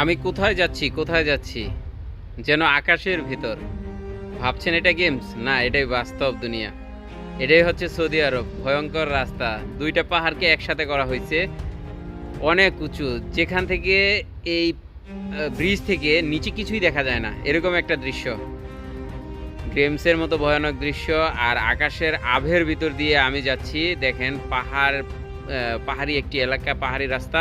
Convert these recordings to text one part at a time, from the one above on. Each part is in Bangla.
আমি কোথায় যাচ্ছি কোথায় যাচ্ছি? যেন আকাশের ভিতর। ভাবছেন এটা গেমস? না, এটাই বাস্তব দুনিয়া। এটাই হচ্ছে সৌদি আরব। ভয়ঙ্কর রাস্তা। দুইটা পাহাড়কে একসাথে করা হয়েছে। অনেক উঁচু। যেখান থেকে এই ব্রিজ থেকে নিচে কিছুই দেখা যায় না। এরকম একটা দৃশ্য। গেমসের মতো ভয়ানক দৃশ্য আর আকাশের আভের ভিতর দিয়ে আমি যাচ্ছি। দেখেন পাহাড় পাহাড়ি একটি এলাকা, পাহাড়ি রাস্তা।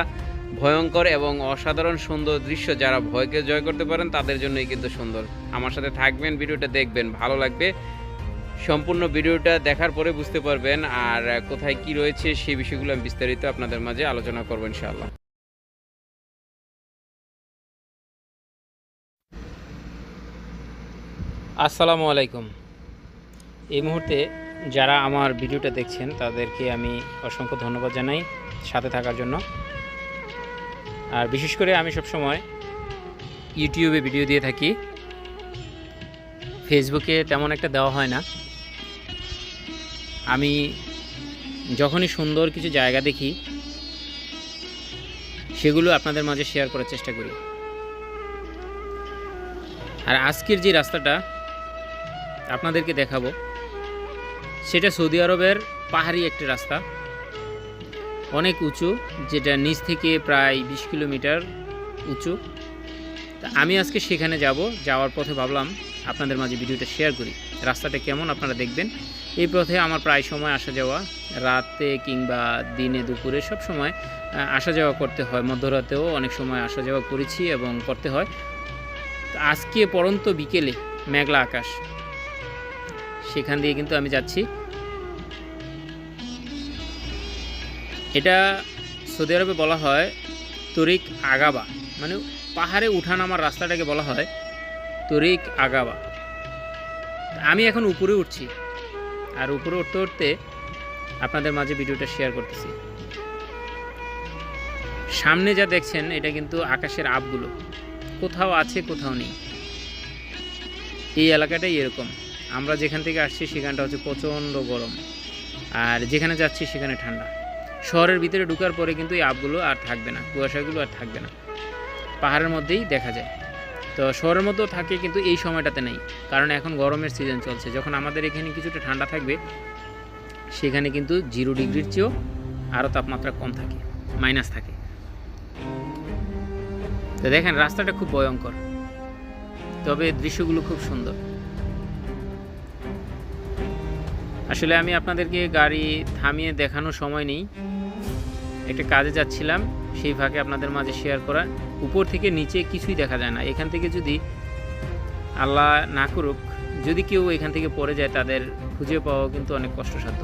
ভয়ঙ্কর এবং অসাধারণ সুন্দর দৃশ্য। যারা ভয়কে জয় করতে পারেন, তাদের জন্যই কিন্তু সুন্দর। আমার সাথে থাকবেন, ভিডিওটা দেখবেন, ভালো লাগবে। সম্পূর্ণ ভিডিওটা দেখার পরে বুঝতে পারবেন আর কোথায় কি রয়েছে সেই বিষয়গুলো আমি বিস্তারিত আপনাদের মাঝে আলোচনা করব ইনশাআল্লাহ। আসসালামু আলাইকুম। এই মুহূর্তে যারা আমার ভিডিওটা দেখছেন, তাদেরকে আমি অসংখ্য ধন্যবাদ জানাই সাথে থাকার জন্য। আর বিশেষ করে আমি সবসময় ইউটিউবে ভিডিও দিয়ে থাকি। ফেসবুকে তেমন একটা দেওয়া হয় না। আমি যখনই সুন্দর কিছু জায়গা দেখি, সেগুলো আপনাদের মাঝে শেয়ার করার চেষ্টা করি। আর আজকের যে রাস্তাটা আপনাদেরকে দেখাবো, সেটা সৌদি আরবের পাহাড়ি একটি রাস্তা। অনেক উঁচু, যেটা নিচ থেকে প্রায় বিশ কিলোমিটার উঁচু। তা আমি আজকে সেখানে যাব, যাওয়ার পথে ভাবলাম আপনাদের মাঝে ভিডিওটা শেয়ার করি। রাস্তাটা কেমন আপনারা দেখবেন। এই পথে আমার প্রায় সময় আসা যাওয়া, রাতে কিংবা দিনে দুপুরে সব সময় আসা যাওয়া করতে হয়। মধ্যরাতেও অনেক সময় আসা যাওয়া করেছি এবং করতে হয়। আজকে পরন্ত বিকেলে মেঘলা আকাশ। সেখান দিয়ে কিন্তু আমি যাচ্ছি। এটা সৌদি আরবে বলা হয় তরিক আগাবা। মানে পাহাড়ে উঠানামার রাস্তাটাকে বলা হয় তরিক আগাবা। আমি এখন উপরে উঠছি আর উপরে উঠতে উঠতে আপনাদের মাঝে ভিডিওটা শেয়ার করতেছি। সামনে যা দেখছেন, এটা কিন্তু আকাশের আপগুলো। কোথাও আছে, কোথাও নেই। এই এলাকাটাই এরকম। আমরা যেখান থেকে আসছি, সেখানটা হচ্ছে প্রচণ্ড গরম। আর যেখানে যাচ্ছি, সেখানে ঠান্ডা। শহরের ভিতরে ঢুকার পরে কিন্তু এই আপগুলো আর থাকবে না, কুয়াশাগুলো আর থাকবে না। পাহাড়ের মধ্যেই দেখা যায়। তো শহরের মধ্যেও থাকে কিন্তু এই সময়টাতে নেই, কারণ এখন গরমের সিজন চলছে। যখন আমাদের এখানে কিছুটা ঠান্ডা থাকবে, সেখানে কিন্তু জিরো ডিগ্রির চেয়েও আরও তাপমাত্রা কম থাকে মাইনাস থাকে। তো দেখেন, রাস্তাটা খুব ভয়ঙ্কর, তবে দৃশ্যগুলো খুব সুন্দর। আসলে আমি আপনাদেরকে গাড়ি থামিয়ে দেখানোর সময় নেই। একটা কাজে যাচ্ছিলাম, সেই ফাঁকে আপনাদের মাঝে শেয়ার করা। উপর থেকে নিচে কিছুই দেখা যায় না। এখান থেকে যদি আল্লাহ না করুক, যদি কেউ এখান থেকে পড়ে যায়, তাদের খুঁজে পাওয়া কিন্তু অনেক কষ্টসাধ্য।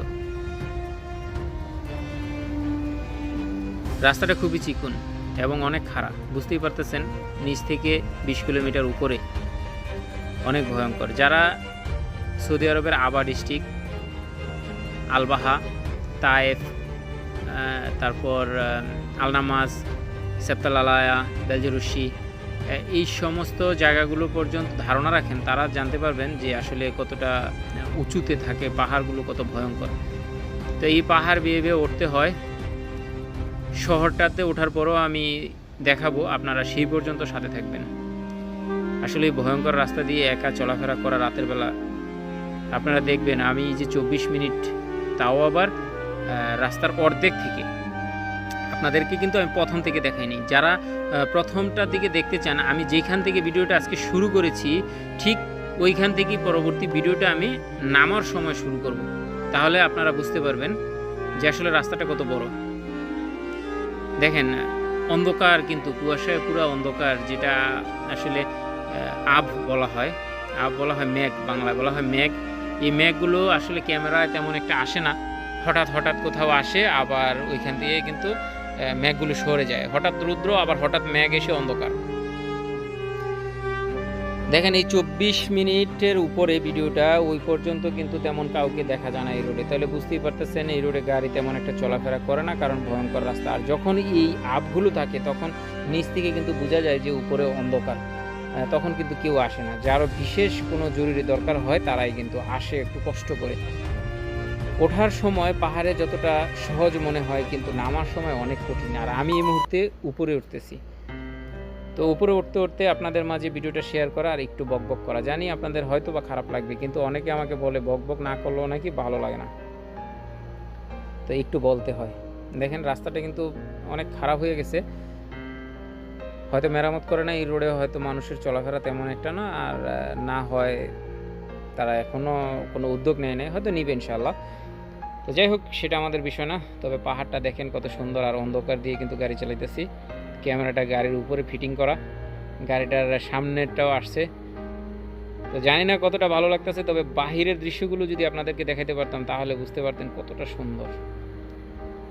রাস্তাটা খুবই চিকুন এবং অনেক খারাপ বুঝতেই পারতেছেন? নিচ থেকে বিশ কিলোমিটার উপরে। অনেক ভয়ঙ্কর। যারা সৌদি আরবের আবা ডিস্ট্রিক্ট, আলবাহা, তায়েফ তারপর আলনামাজ সেপ্তালালায়া বেলজেরুশি আহ, এই সমস্ত জায়গাগুলো পর্যন্ত ধারণা রাখেন তারা জানতে পারবেন যে আসলে কতটা উঁচুতে থাকে পাহাড়গুলো কত ভয়ঙ্কর। তো এই পাহাড় বেয়ে বেয়ে উঠতে হয়। শহরটাতে ওঠার পরও আমি দেখাবো আপনারা সেই পর্যন্ত সাথে থাকবেন। আসলে এই ভয়ঙ্কর রাস্তা দিয়ে একা চলাফেরা করা রাতের বেলা আপনারা দেখবেন আমি যে চব্বিশ মিনিট তাও আবার রাস্তার অর্ধেক থেকে। আপনাদেরকে কিন্তু আমি প্রথম থেকে দেখাইনি। যারা প্রথমটার দিকে দেখতে চান, আমি যেখান থেকে ভিডিওটা আজকে শুরু করেছি, ঠিক ওইখান থেকেই পরবর্তী ভিডিওটা আমি নামার সময় শুরু করব। তাহলে আপনারা বুঝতে পারবেন যে আসলে রাস্তাটা কত বড়। দেখেন, অন্ধকার কিন্তু, কুয়াশায় পুরো অন্ধকার, যেটা আসলে আব বলা হয়। আব বলা হয় মেঘ, বাংলায় বলা হয় মেঘ। এই মেঘগুলো আসলে ক্যামেরায় তেমন একটা আসে না। হঠাৎ হঠাৎ কোথাও আসে, আবার ওইখান দিয়ে কিন্তু মেঘগুলো সরে যায়। হঠাৎ রুদ্র, আবার হঠাৎ মেঘ এসে অন্ধকার। দেখেন এই চব্বিশ মিনিটের উপরে ভিডিওটা, ওই পর্যন্ত কিন্তু তেমন কাউকে দেখা যায় না এই রোডে। তাহলে বুঝতেই পারতেছেন, এই রোডে গাড়ি তেমন একটা চলাফেরা করে না, কারণ ভয়ঙ্কর রাস্তা। আর যখন এই আপগুলো থাকে, তখন নিচ থেকে কিন্তু বোঝা যায় যে উপরে অন্ধকার। তখন কিন্তু কেউ আসে না। যারও বিশেষ কোনো জরুরি দরকার হয়, তারাই কিন্তু আসে একটু কষ্ট করে। ওঠার সময় পাহাড়ে যতটা সহজ মনে হয়, কিন্তু নামার সময় অনেক কঠিন। আর আমি এই মুহূর্তে উপরে উঠতেছি। তো উপরে উঠতে উঠতে আপনাদের মাঝে ভিডিওটা শেয়ার করা আর একটু বক বক করা। জানি আপনাদের হয়তো বা খারাপ লাগবে, কিন্তু অনেকে আমাকে বলে বক বক না করলেও নাকি ভালো লাগে না। তো একটু বলতে হয়। দেখেন, রাস্তাটা কিন্তু অনেক খারাপ হয়ে গেছে। হয়তো মেরামত করে না এই রোডে হয়তো মানুষের চলাফেরা তেমন একটা না, আর না হয় তারা এখনও কোনো উদ্যোগ নেয় নাই। হয়তো নিবে ইনশাল্লাহ তো যাই হোক, সেটা আমাদের বিষয় না। তবে পাহাড়টা দেখেন কত সুন্দর আর অন্ধকার দিয়ে কিন্তু গাড়ি চালাইতেছি। ক্যামেরাটা গাড়ির উপরে ফিটিং করা। গাড়িটার সামনেরটাও আসছে। তো জানি না কতটা ভালো লাগতেছে, তবে বাহিরের দৃশ্যগুলো যদি আপনাদেরকে দেখাতে পারতাম, তাহলে বুঝতে পারতেন কতটা সুন্দর।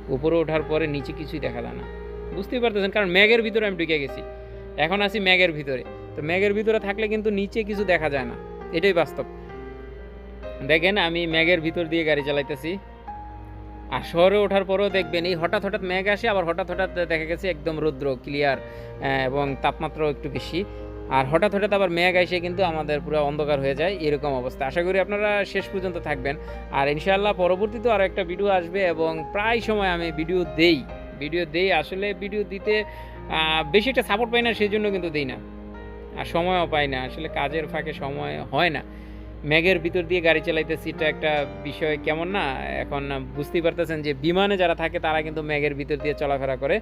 উপরে ওঠার পরে নিচে কিছুই দেখা যায় না। বুঝতেই পারতেছেন, কারণ ম্যাগের ভিতরে আমি ঢুকে গেছি। এখন আছি ম্যাগের ভিতরে। তো ম্যাগের ভিতরে থাকলে কিন্তু নিচে কিছু দেখা যায় না। এটাই বাস্তব। দেখেন, আমি ম্যাগের ভিতর দিয়ে গাড়ি চালাইতেছি। আর শহরে ওঠার পরেও দেখবেন এই হঠাৎ হঠাৎ মেঘ আসে, আবার হঠাৎ হঠাৎ দেখা গেছে একদম রৌদ্র ক্লিয়ার এবং তাপমাত্রাও একটু বেশি। আর হঠাৎ হঠাৎ আবার মেঘ এসে কিন্তু আমাদের পুরো অন্ধকার হয়ে যায়, এরকম অবস্থা। আশা করি আপনারা শেষ পর্যন্ত থাকবেন। আর ইনশাআল্লাহ পরবর্তীতেও আরও একটা ভিডিও আসবে এবং প্রায় সময় আমি ভিডিও দেই। ভিডিও দেই, আসলে ভিডিও দিতে বেশি একটা সাপোর্ট পাই না সেই জন্য কিন্তু দিই না। আর সময়ও পাই না, আসলে কাজের ফাঁকে সময় হয় না। ম্যাগের ভিতর দিয়ে গাড়ি চালাইতেছি এটা একটা বিষয় কেমন না? এখন বুঝতেই পারতেছেন যে বিমানে যারা থাকে তারা কিন্তু ম্যাগের ভিতর দিয়ে চলাফেরা করে।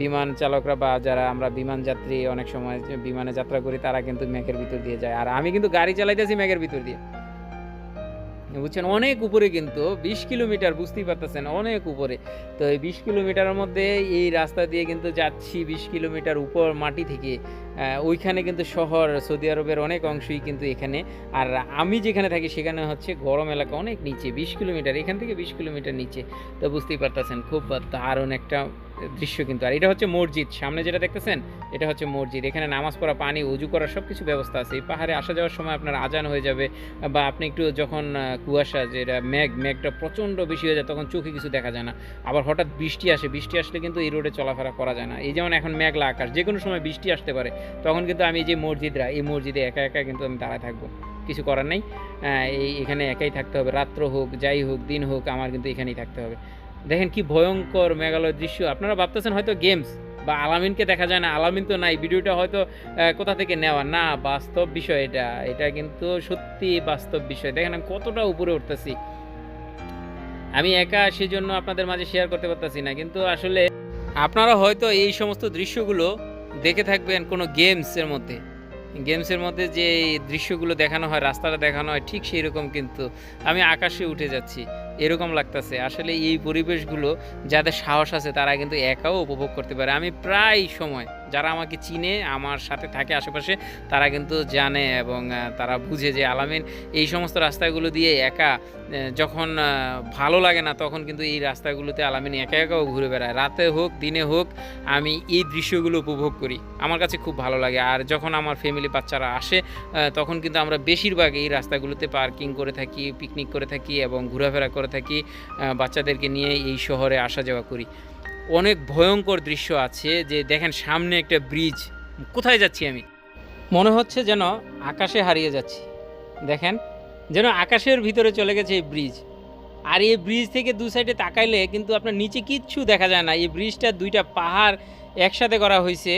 বিমান চালকরা বা যারা আমরা বিমান যাত্রী অনেক সময় বিমানে যাত্রা করি তারা কিন্তু ম্যাগের ভিতর দিয়ে যায়। আর আমি কিন্তু গাড়ি চালাইতেছি ম্যাগের ভিতর দিয়ে। বুঝছেন? অনেক উপরে কিন্তু, বিশ কিলোমিটার, বুঝতেই পারতেছেন, অনেক উপরে। তো এই বিশ কিলোমিটারের মধ্যে এই রাস্তা দিয়ে কিন্তু যাচ্ছি বিশ কিলোমিটার উপর মাটি থেকে। ওইখানে কিন্তু শহর, সৌদি আরবের অনেক অংশই কিন্তু এখানে। আর আমি যেখানে থাকি সেখানে হচ্ছে গরম এলাকা অনেক নিচে, বিশ কিলোমিটার, এখান থেকে বিশ কিলোমিটার নিচে। তো বুঝতেই পারতেছেন, খুব দারুণ একটা দৃশ্য কিন্তু। আর এটা হচ্ছে মসজিদ। সামনে যেটা দেখতেছেন, এটা হচ্ছে মসজিদ। এখানে নামাজ পড়া, পানি, উজু করার সব কিছু ব্যবস্থা আছে। এই পাহাড়ে আসা যাওয়ার সময় আপনার আজান হয়ে যাবে বা আপনি একটু যখন কুয়াশা যেটা মেঘ, মেঘটা প্রচণ্ড বেশি হয়ে যায়, তখন চোখে কিছু দেখা যায় না। আবার হঠাৎ বৃষ্টি আসে। বৃষ্টি আসলে কিন্তু এই রোডে চলাফেরা করা যায় না। এই যেমন এখন মেঘলা আকাশ যে কোনো সময় বৃষ্টি আসতে পারে, তখন কিন্তু আমি যে মসজিদরা, এই মসজিদে একা একা কিন্তু আমি দাঁড়ায় থাকব। কিছু করার নেই। এই এখানে একাই থাকতে হবে। রাত্র হোক, যাই হোক, দিন হোক, আমার কিন্তু এখানেই থাকতে হবে। দেখেন কি ভয়ঙ্কর মেঘালয়ের দৃশ্য। আপনারা ভাবতেছেন হয়তো গেমস বা আলামিনকে দেখা যায় না, আলামিন তো নাই, ভিডিওটা হয়তো কোথা থেকে নেওয়া? না, বাস্তব বিষয় এটা। এটা কিন্তু সত্যি বাস্তব বিষয়। দেখেন আমি কতটা উপরে উঠতেছি। আমি একা সেজন্য আপনাদের মাঝে শেয়ার করতে পারতেছি না, কিন্তু আসলে আপনারা হয়তো এই সমস্ত দৃশ্যগুলো দেখে থাকবেন কোনো গেমসের মধ্যে। গেমসের মধ্যে যে দৃশ্যগুলো দেখানো হয়, রাস্তাটা দেখানো হয়, ঠিক সেই রকম কিন্তু আমি আকাশে উঠে যাচ্ছি। এরকম লাগতেছে। আসলে এই পরিবেশগুলো, যাদের সাহস আছে তারা কিন্তু একাও উপভোগ করতে পারে। আমি প্রায় সময়, যারা আমাকে চিনে, আমার সাথে থাকে আশেপাশে, তারা কিন্তু জানে এবং তারা বুঝে যে আলামিন এই সমস্ত রাস্তাগুলো দিয়ে একা যখন ভালো লাগে না তখন কিন্তু এই রাস্তাগুলোতে আলামিন একা একাও ঘুরে বেড়ায়। রাতে হোক, দিনে হোক, আমি এই দৃশ্যগুলো উপভোগ করি। আমার কাছে খুব ভালো লাগে। আর যখন আমার ফ্যামিলি বাচ্চারা আসে তখন কিন্তু আমরা বেশিরভাগ এই রাস্তাগুলোতে পার্কিং করে থাকি পিকনিক করে থাকি এবং ঘোরাফেরা করে থাকি বাচ্চাদেরকে নিয়ে এই শহরে আসা যাওয়া করি। অনেক ভয়ঙ্কর দৃশ্য আছে যে দেখেন সামনে একটা ব্রিজ কোথায় যাচ্ছি আমি? মনে হচ্ছে যেন আকাশে হারিয়ে যাচ্ছি। দেখেন, যেন আকাশের ভিতরে চলে গেছে এই ব্রিজ আর এই ব্রিজ থেকে দু সাইডে তাকাইলে কিন্তু আপনার নিচে কিচ্ছু দেখা যায় না। এই ব্রিজটা দুইটা পাহাড় একসাথে করা হয়েছে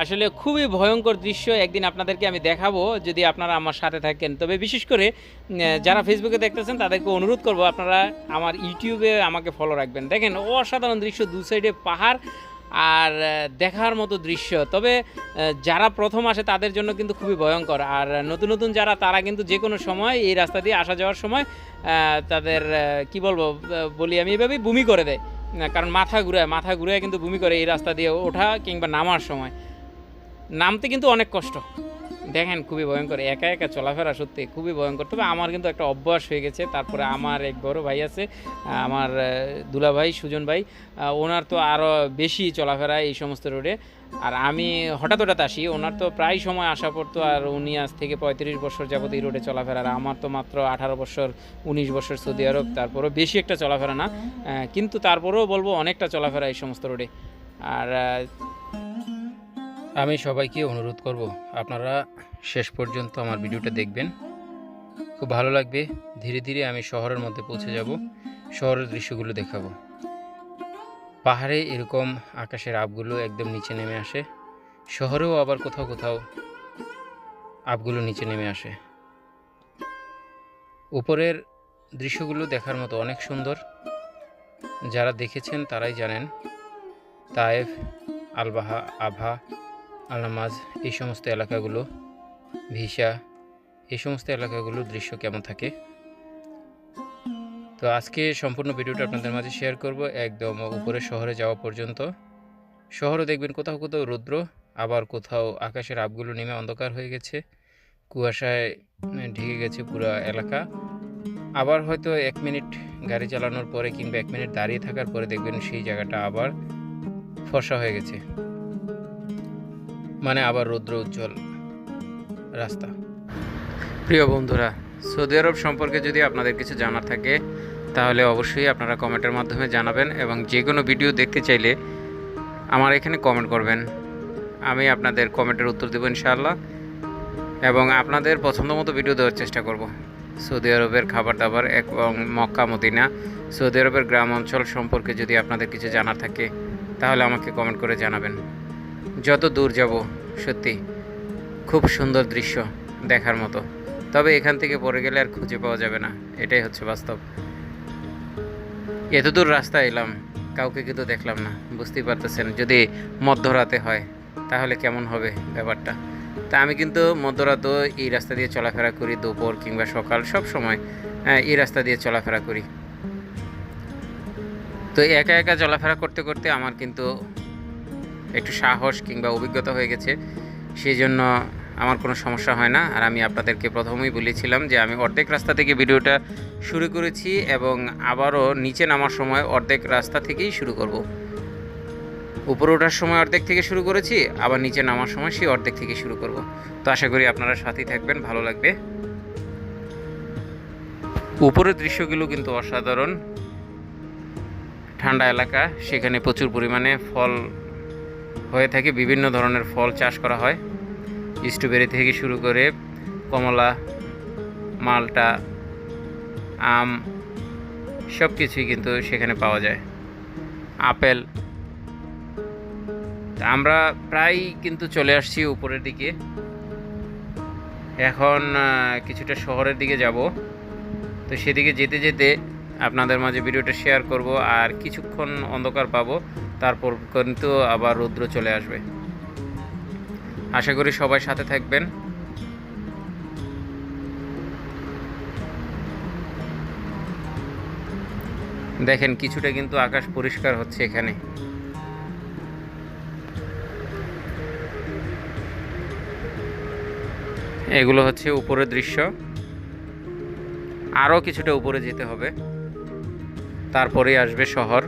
আসলে খুবই ভয়ঙ্কর দৃশ্য একদিন আপনাদেরকে আমি দেখাবো, যদি আপনারা আমার সাথে থাকেন। তবে বিশেষ করে যারা ফেসবুকে দেখতেছেন, তাদেরকে অনুরোধ করব আপনারা আমার ইউটিউবে আমাকে ফলো রাখবেন। দেখেন, অসাধারণ দৃশ্য, দু সাইডে পাহাড় আর দেখার মতো দৃশ্য। তবে যারা প্রথম আসে, তাদের জন্য কিন্তু খুবই ভয়ঙ্কর। আর, নতুন নতুন যারা, তারা কিন্তু যে কোনো সময় এই রাস্তা দিয়ে আসা যাওয়ার সময় তাদের কি বলব বলি আমি এভাবেই, বমি করে দেয়। কারণ মাথা ঘুরায় মাথা ঘুরায় কিন্তু বমি করে এই রাস্তা দিয়ে ওঠা কিংবা নামার সময়। নামতে কিন্তু অনেক কষ্ট। দেখেন খুবই ভয়ঙ্কর, একা একা চলাফেরা সত্যি খুবই ভয়ঙ্কর। তবে আমার কিন্তু একটা অভ্যাস হয়ে গেছে, তারপরে আমার এক বড় ভাই আছে আমার দুলা ভাই সুজন ভাই ওনার তো আরও বেশি চলাফেরা এই সমস্ত রোডে আর আমি হঠাৎ হঠাৎ আসি, ওনার তো প্রায় সময় আসা পড়তো, আর উনি আজ থেকে পঁয়ত্রিশ বছর যাবত এই রোডে চলাফেরা, আর আমার তো মাত্র আঠারো বছর, উনিশ বছর সৌদি আরব, তারপরেও বেশি একটা চলাফেরা না। কিন্তু তারপরেও বলব অনেকটা চলাফেরা এই সমস্ত রোডে আর আমি সবাইকে অনুরোধ করব, আপনারা শেষ পর্যন্ত আমার ভিডিওটা দেখবেন। খুব ভালো লাগবে। ধীরে ধীরে আমি শহরের মধ্যে পৌঁছে যাব, শহরের দৃশ্যগুলো দেখাবো। পাহাড়ে এরকম আকাশের আপগুলো একদম নিচে নেমে আসে। শহরেও আবার কোথাও কোথাও আপগুলো নিচে নেমে আসে। উপরের দৃশ্যগুলো দেখার মতো অনেক সুন্দর। যারা দেখেছেন তারাই জানেন, তায়েফ, আলবাহা, আভা আলনামাজ এই সমস্ত এলাকাগুলো, ভিসা, এই সমস্ত এলাকাগুলোর দৃশ্য কেমন থাকে? তো আজকে সম্পূর্ণ ভিডিওটা আপনাদের মাঝে শেয়ার করব একদম উপরে শহরে যাওয়া পর্যন্ত। শহরে দেখবেন কোথাও কোথাও রৌদ্র, আবার কোথাও আকাশের আপগুলো নেমে অন্ধকার হয়ে গেছে। কুয়াশায় ঢেকে গেছে পুরো এলাকা। আবার হয়তো এক মিনিট গাড়ি চালানোর পরে কিংবা এক মিনিট দাঁড়িয়ে থাকার পরে দেখবেন সেই জায়গাটা আবার ফসা হয়ে গেছে। মানে আবার রৌদ্র উজ্জ্বল রাস্তা। প্রিয় বন্ধুরা, সৌদি আরব সম্পর্কে যদি আপনাদের কিছু জানার থাকে, তাহলে অবশ্যই আপনারা কমেন্টের মাধ্যমে জানাবেন এবং যে কোনো ভিডিও দেখতে চাইলে আমার এখানে কমেন্ট করবেন। আমি আপনাদের কমেন্টের উত্তর দেবো ইনশাআল্লাহ এবং আপনাদের পছন্দ মতো ভিডিও দেওয়ার চেষ্টা করব। সৌদি আরবের খাবার দাবার এবং মক্কা, মদিনা, সৌদি আরবের গ্রাম অঞ্চল সম্পর্কে যদি আপনাদের কিছু জানার থাকে, তাহলে আমাকে কমেন্ট করে জানাবেন। যত দূর যাব সত্যি খুব সুন্দর দৃশ্য দেখার মতো। তবে এখান থেকে পড়ে গেলে আর খুঁজে পাওয়া যাবে না এটাই হচ্ছে বাস্তব। এত দূর রাস্তা এলাম কাউকে কিন্তু দেখলাম না বুঝতেই পারতেছেন যদি মধ্যরাতে হয় তাহলে কেমন হবে ব্যাপারটা? তা আমি কিন্তু মধ্যরাতও এই রাস্তা দিয়ে চলাফেরা করি দুপুর কিংবা সকাল সব সময় হ্যাঁ, এই রাস্তা দিয়ে চলাফেরা করি। তো একা একা চলাফেরা করতে করতে আমার কিন্তু একটু সাহস কিংবা অভিজ্ঞতা হয়ে গেছে সেই জন্য আমার কোনো সমস্যা হয় না। আর আমি আপনাদেরকে প্রথমেই বলেছিলাম যে আমি অর্ধেক রাস্তা থেকে ভিডিওটা শুরু করেছি এবং আবারও নিচে নামার সময় অর্ধেক রাস্তা থেকেই শুরু করব। উপরে ওঠার সময় অর্ধেক থেকে শুরু করেছি, আবার নিচে নামার সময় সেই অর্ধেক থেকে শুরু করব। তো আশা করি আপনারা সাথেই থাকবেন, ভালো লাগবে। উপরের দৃশ্যগুলো কিন্তু অসাধারণ। ঠান্ডা এলাকা, সেখানে প্রচুর পরিমাণে ফল হয়ে থাকে বিভিন্ন ধরনের ফল চাষ করা হয়। স্ট্রবেরি থেকে শুরু করে কমলা, মালটা, আম সব কিছুই কিন্তু সেখানে পাওয়া যায়। আপেল। আমরা প্রায় কিন্তু চলে আসছি উপরের দিকে। এখন কিছুটা শহরের দিকে যাব। তো সেদিকে যেতে যেতে আপনাদের মাঝে ভিডিওটা শেয়ার করব আর কিছুক্ষণ অন্ধকার পাবো। তারপর কিন্তু আবার রৌদ্র চলে আসবে। আশা করি সবাই সাথে থাকবেন। দেখেন, কিছুটা কিন্তু আকাশ পরিষ্কার হচ্ছে এখানে। এগুলো হচ্ছে উপরের দৃশ্য। আরও কিছুটা উপরে যেতে হবে। তারপরেই আসবে শহর।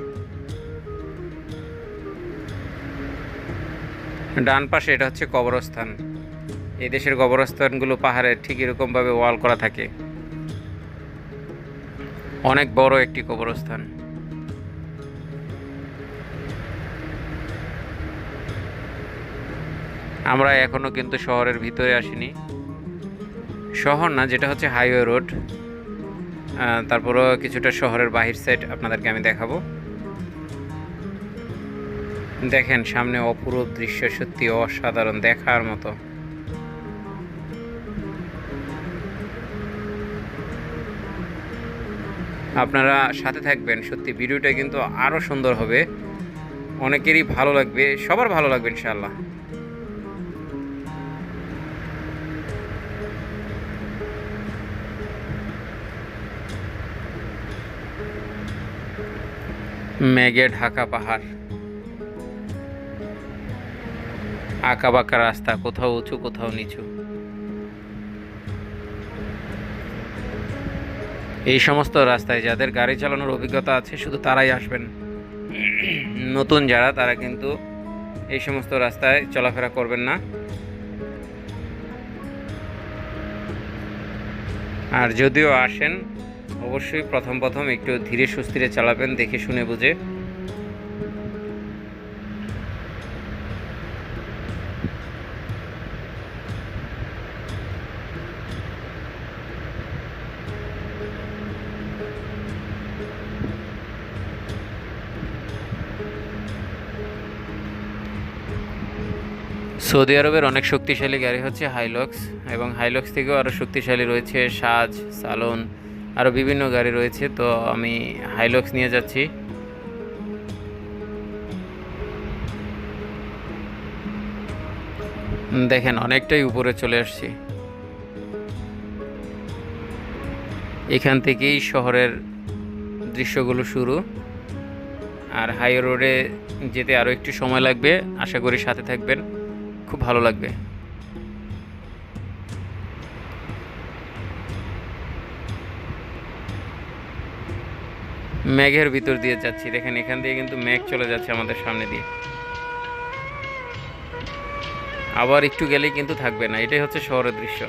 ডান পাশে এটা হচ্ছে কবরস্থান। এই দেশের কবরস্থানগুলো পাহাড়ে ঠিক এরকমভাবে ওয়াল করা থাকে। অনেক বড় একটি কবরস্থান। আমরা এখনও কিন্তু শহরের ভিতরে আসিনি। শহর না, যেটা হচ্ছে হাইওয়ে রোড। তারপরও কিছুটা শহরের বাহির সাইড আপনাদেরকে আমি দেখাবো। দেখেন সামনে অপরূপ দৃশ্য, সত্যি অসাধারণ দেখার মতো। আপনারা সাথে থাকবেন, সত্যি ভিডিওটা কিন্তু আরও সুন্দর হবে। অনেকেরই ভালো লাগবে, সবার ভালো লাগবে ইনশাআল্লাহ। মেঘে ঢাকা পাহাড়। আঁকা বাঁকা রাস্তা, কোথাও উঁচু, কোথাও নিচু। এই সমস্ত রাস্তায় যাদের গাড়ি চালানোর অভিজ্ঞতা আছে, শুধু তারাই আসবেন। নতুন যারা, তারা কিন্তু এই সমস্ত রাস্তায় চলাফেরা করবেন না। আর যদিও আসেন, অবশ্যই প্রথম প্রথম একটু ধীরে সুস্থিরে চালাবেন দেখে শুনে বুঝে। সৌদি আরবের অনেক শক্তিশালী গাড়ি হচ্ছে হাইলক্স এবং হাইলক্স থেকেও আরও শক্তিশালী রয়েছে সাজ সালন আরও বিভিন্ন গাড়ি রয়েছে, তো আমি হাইলক্স নিয়ে যাচ্ছি। দেখেন, অনেকটাই উপরে চলে আসছি। এখান থেকেই শহরের দৃশ্যগুলো শুরু। আর হাই রোডে যেতে আরও একটু সময় লাগবে, আশা করি সাথে থাকবেন। খুব ভালো লাগবে। মেঘের ভিতর দিয়ে যাচ্ছি। দেখেন, এখান দিয়ে কিন্তু মেঘ চলে যাচ্ছে আমাদের সামনে দিয়ে। আবার একটু গেলেই কিন্তু থাকবে না। এটাই হচ্ছে শহরের দৃশ্য।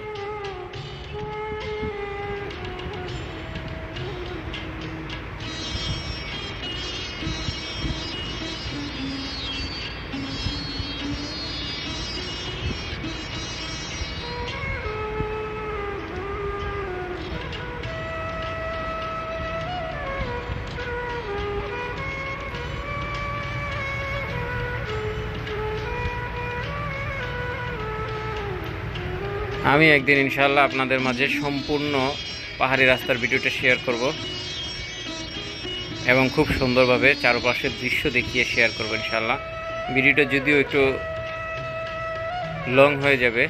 আমি একদিন ইনশাল্লাহ আপনাদের মাঝে সম্পূর্ণ পাহাড়ি রাস্তার ভিডিওটা শেয়ার করব এবং খুব সুন্দরভাবে চারপাশের দৃশ্য দেখিয়ে শেয়ার করব ইনশাল্লাহ ভিডিওটা যদিও একটু লং হয়ে যাবে,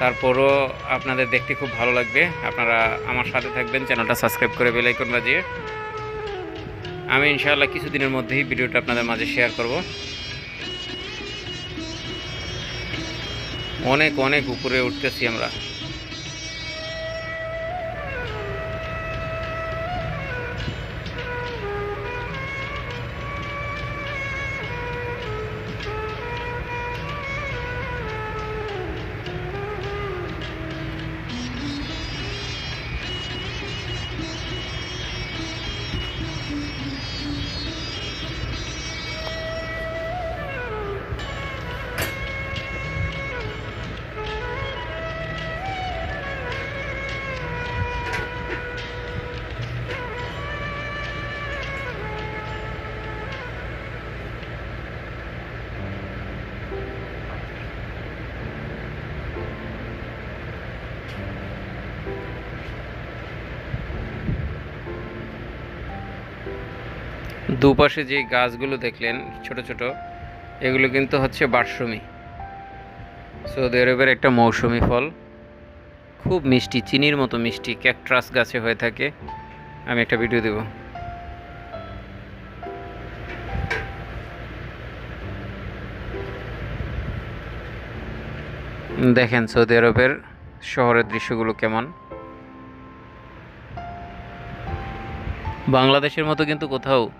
তারপরও আপনাদের দেখতে খুব ভালো লাগবে। আপনারা আমার সাথে থাকবেন, চ্যানেলটা সাবস্ক্রাইব করে বেলাইকন বাজিয়ে। আমি ইনশাআল্লাহ কিছুদিনের মধ্যেই ভিডিওটা আপনাদের মাঝে শেয়ার করব। অনেক অনেক উপরে উঠতেছি আমরা। দুপাশে যে গাছগুলো দেখলেন, ছোট ছোট, এগুলো কিন্তু হচ্ছে বারশুমি সৌদি আরবের একটা মৌসুমি ফল। খুব মিষ্টি, চিনির মতো মিষ্টি ক্যাকট্রাস গাছে হয়ে থাকে। আমি একটা ভিডিও দেব। দেখেন সৌদি আরবের শহরের দৃশ্যগুলো কেমন। বাংলাদেশের মতো কিন্তু কোথাও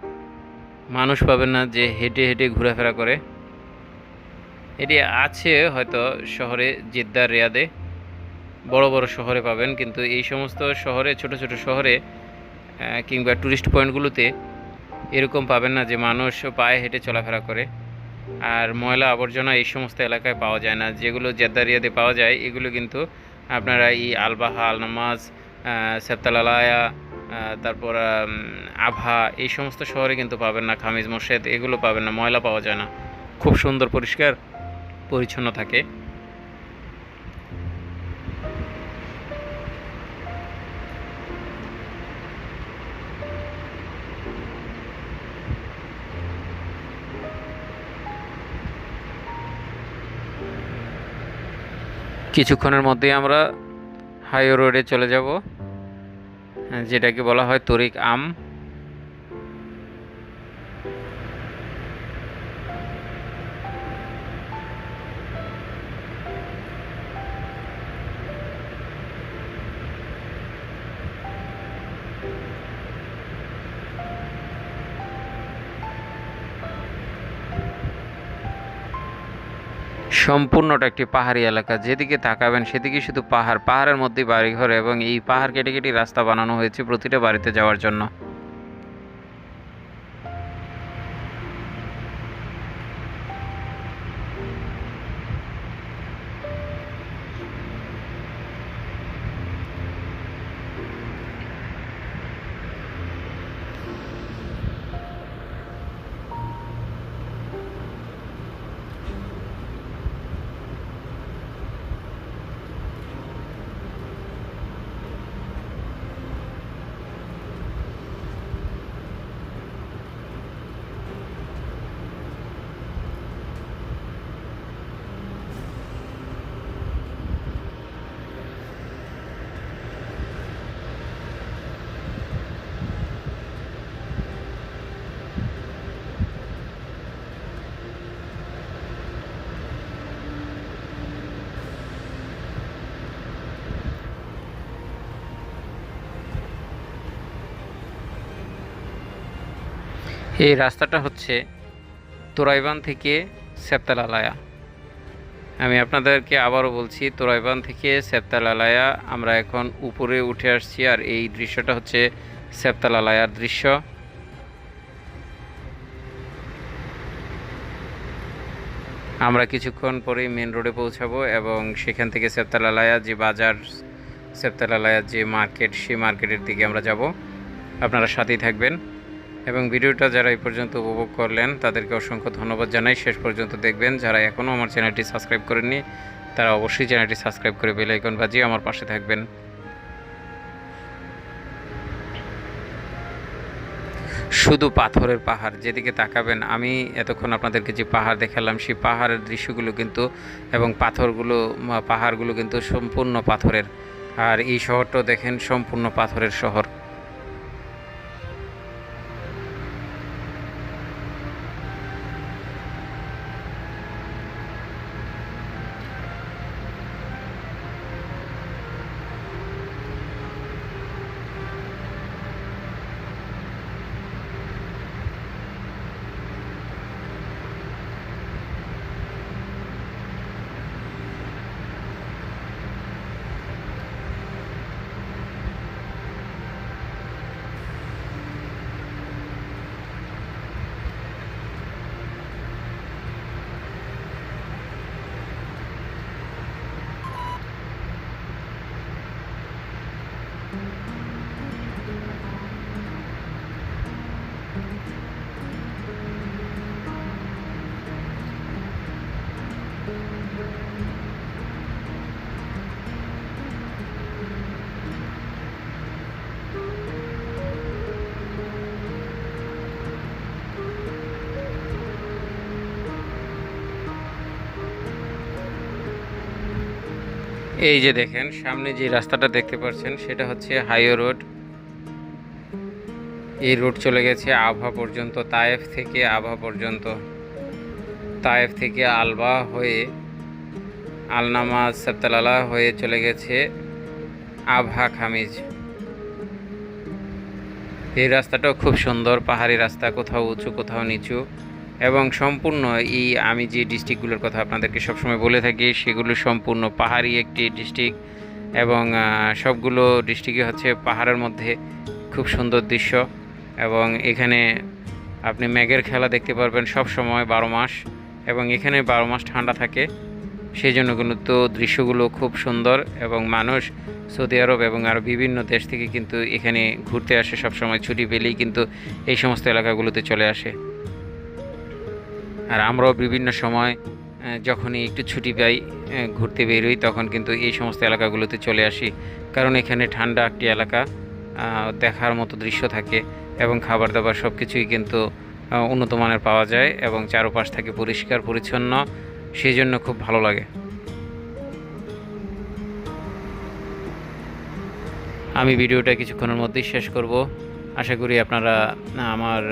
মানুষ পাবেন না যে হেঁটে হেঁটে ঘোরাফেরা করে। এটি আছে হয়তো শহরে জেদ্দার রেয়াদে। বড় বড় শহরে পাবেন, কিন্তু এই সমস্ত শহরে, ছোট ছোট শহরে কিংবা টুরিস্ট পয়েন্টগুলোতে এরকম পাবেন না যে মানুষ পায়ে হেঁটে চলাফেরা করে। আর ময়লা আবর্জনা এই সমস্ত এলাকায় পাওয়া যায় না। যেগুলো জেদ্দার রিয়াদে পাওয়া যায়, এগুলো কিন্তু আপনারা এই আলবাহা আল নামাজ সেপ্তালালায়া তারপর আভা, এই সমস্ত শহরে কিন্তু পাবেন না, খামিজ মসজিদ এগুলো পাবেন না, ময়লা পাওয়া যায় না। খুব সুন্দর পরিষ্কার, পরিচ্ছন্ন থাকে। কিছুক্ষণের মধ্যেই আমরা হাই রোডে চলে যাব। যেটাকে বলা হয় তরিক আম। সম্পূর্ণটা একটি পাহাড়ি এলাকা। যেদিকে তাকাবেন সেদিকে শুধু পাহাড়, পাহাড়ের মধ্যে বাড়িঘর এবং এই পাহাড় কেটে কেটে রাস্তা বানানো হয়েছে প্রতিটা বাড়িতে যাওয়ার জন্য। এই রাস্তাটা হচ্ছে তোরাইবান থেকে সেপ্তালালায়া। আমি আপনাদেরকে আবারও বলছি, তোরাইবান থেকে সেপ্তালালায়া, আমরা এখন উপরে উঠে আসছি আর এই দৃশ্যটা হচ্ছে সেপ্তালালায়ার দৃশ্য। আমরা কিছুক্ষণ পরেই মেন রোডে পৌঁছাবো এবং সেখান থেকে সেপ্তালালায়া যে বাজার সেপ্তালালায়ার যে মার্কেট সেই মার্কেটের দিকে আমরা যাব। আপনারা সাথেই থাকবেন। এবং ভিডিওটা যারা এই পর্যন্ত উপভোগ করলেন, তাদেরকে অসংখ্য ধন্যবাদ জানাই। শেষ পর্যন্ত দেখবেন, যারা এখনও আমার চ্যানেলটি সাবস্ক্রাইব করেননি, তারা অবশ্যই চ্যানেলটি সাবস্ক্রাইব করে বেল আইকন বাজিয়ে আমার পাশে থাকবেন। শুধু পাথরের পাহাড়, যেদিকে তাকাবেন, আমি এতক্ষণ আপনাদেরকে যে পাহাড় দেখালাম, সেই পাহাড়ের দৃশ্যগুলো কিন্তু এবং পাথরগুলো, পাহাড়গুলো কিন্তু সম্পূর্ণ পাথরের। আর এই শহরটাও দেখেন, সম্পূর্ণ পাথরের শহর। এই যে দেখেন, সামনে যে রাস্তাটা দেখতে পাচ্ছেন, সেটা হচ্ছে হাইওয়ে রোড। এই রোড চলে গেছে আভা পর্যন্ত, তায়েফ থেকে আভা পর্যন্ত। তায়েফ থেকে আলবা হয়ে আলনামাজ সাপ্তালালা হয়ে চলে গেছে আভা খামিজ। এই রাস্তাটাও খুব সুন্দর, পাহাড়ি রাস্তা, কোথাও উঁচু, কোথাও নিচু। এবং সম্পূর্ণ এই আমি যে ডিস্ট্রিক্টগুলোর কথা আপনাদেরকে সবসময় বলে থাকি, সেগুলো সম্পূর্ণ পাহাড়ি একটি ডিস্ট্রিক্ট এবং সবগুলো ডিস্ট্রিক্টই হচ্ছে পাহাড়ের মধ্যে খুব সুন্দর দৃশ্য এবং এখানে আপনি ম্যাগের খেলা দেখতে পারবেন সব সময় বারো মাস এবং এখানে বারো মাস ঠান্ডা থাকে। সেই জন্য কিন্তু দৃশ্যগুলো খুব সুন্দর এবং মানুষ সৌদি আরব এবং আরও বিভিন্ন দেশ থেকে কিন্তু এখানে ঘুরতে আসে সব সময় ছুটি পেলেই কিন্তু এই সমস্ত এলাকাগুলোতে চলে আসে। আর আমরাও বিভিন্ন সময় যখনই একটু ছুটি পাই ঘুরতে বেরোই, তখন কিন্তু এই সমস্ত এলাকাগুলোতে চলে আসি। কারণ এখানে ঠান্ডা একটি এলাকা দেখার মতো দৃশ্য থাকে এবং খাবার দাবার সব কিছুই কিন্তু উন্নত মানের পাওয়া যায় এবং চারপাশ থাকে পরিষ্কার, পরিচ্ছন্ন সেই জন্য খুব ভালো লাগে। আমি ভিডিওটা কিছুক্ষণের মধ্যেই শেষ করব। আশা করি আপনারা আমার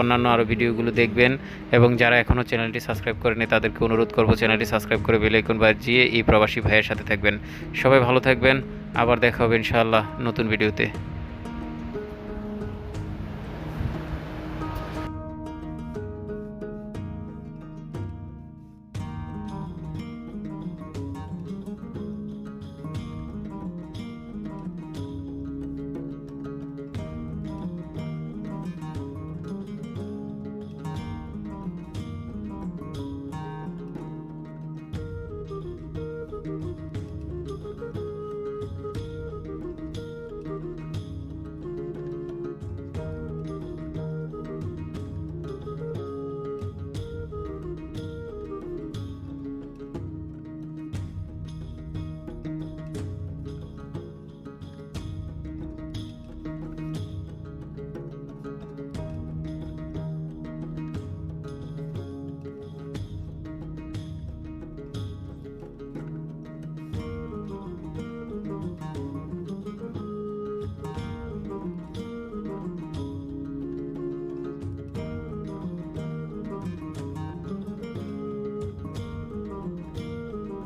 অন্যান্য আরও ভিডিওগুলো দেখবেন এবং যারা এখনও চ্যানেলটি সাবস্ক্রাইব করেনি তাদেরকে অনুরোধ করব চ্যানেলটি সাবস্ক্রাইব করে বেলাইকন বাজিয়ে এই প্রবাসী ভাইয়ের সাথে থাকবেন। সবাই ভালো থাকবেন, আবার দেখা হবে ইনশাআল্লাহ নতুন ভিডিওতে।